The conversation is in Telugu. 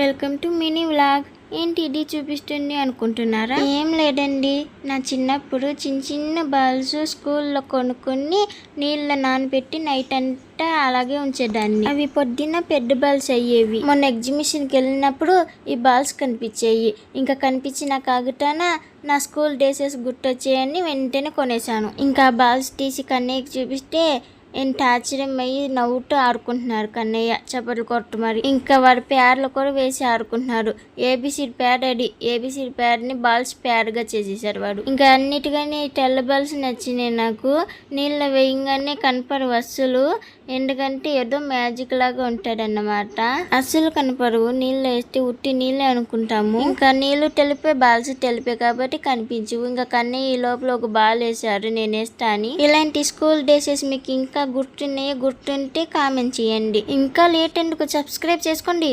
Welcome to mini vlog. ఏంటి ఇది చూపిస్తుంది అనుకుంటున్నారా? ఏం లేదండి. నా చిన్నప్పుడు చిన్న చిన్న బాల్స్ స్కూల్లో కొనుక్కొని నీళ్ళ నానబెట్టి నైట్ అంతా అలాగే ఉంచేదాన్ని. అవి పొద్దున్న పెద్ద బాల్స్ అయ్యేవి. మొన్న ఎగ్జిబిషన్కి వెళ్ళినప్పుడు ఈ బాల్స్ కనిపించాయి. ఇంకా కనిపించిన కాగుతాన నా స్కూల్ డేసెస్ గుర్తొచ్చాయని వెంటనే కొనేసాను ఇంకా బాల్స్ తీసి కన్నయ్యకి చూపిస్తే ఎంత ఆశ్చర్యమయ్యి నవ్వుతూ ఆడుకుంటున్నారు. కన్నయ్య చప్పట్లు కొట్టు మరి. ఇంకా వారి పేర్లు కూడా వేసి ఆడుకుంటున్నారు. A B C D pad ready A B C D pad balls pad చేసేసారు వాడు. ఇంకా అన్నిటిగానే తెల్ల బాల్స్ నచ్చినాయి నాకు. నీళ్ళ వేయంగానే కనపడు అస్సలు. ఎందుకంటే ఏదో మ్యాజిక్ లాగా ఉంటాడన్నమాట. అస్సలు కనపడవు. నీళ్ళు వేస్తే ఉట్టి నీళ్ళే అనుకుంటాము. ఇంకా నీళ్ళు తెలిపే బాల్స్ తెలిపే కాబట్టి కనిపించవు. ఇంకా కన్నయ్య ఈ లోపల ఒక బాల్ వేసారు నేను వేస్తా అని. ఇలాంటి స్కూల్ డేసెస్ మీకు ఇంకా ఇంకా గుర్తున్నాయో గుర్తుంటే కామెంట్ చేయండి. ఇంకా లేట్ ఎందుకు? సబ్స్క్రైబ్ చేసుకోండి.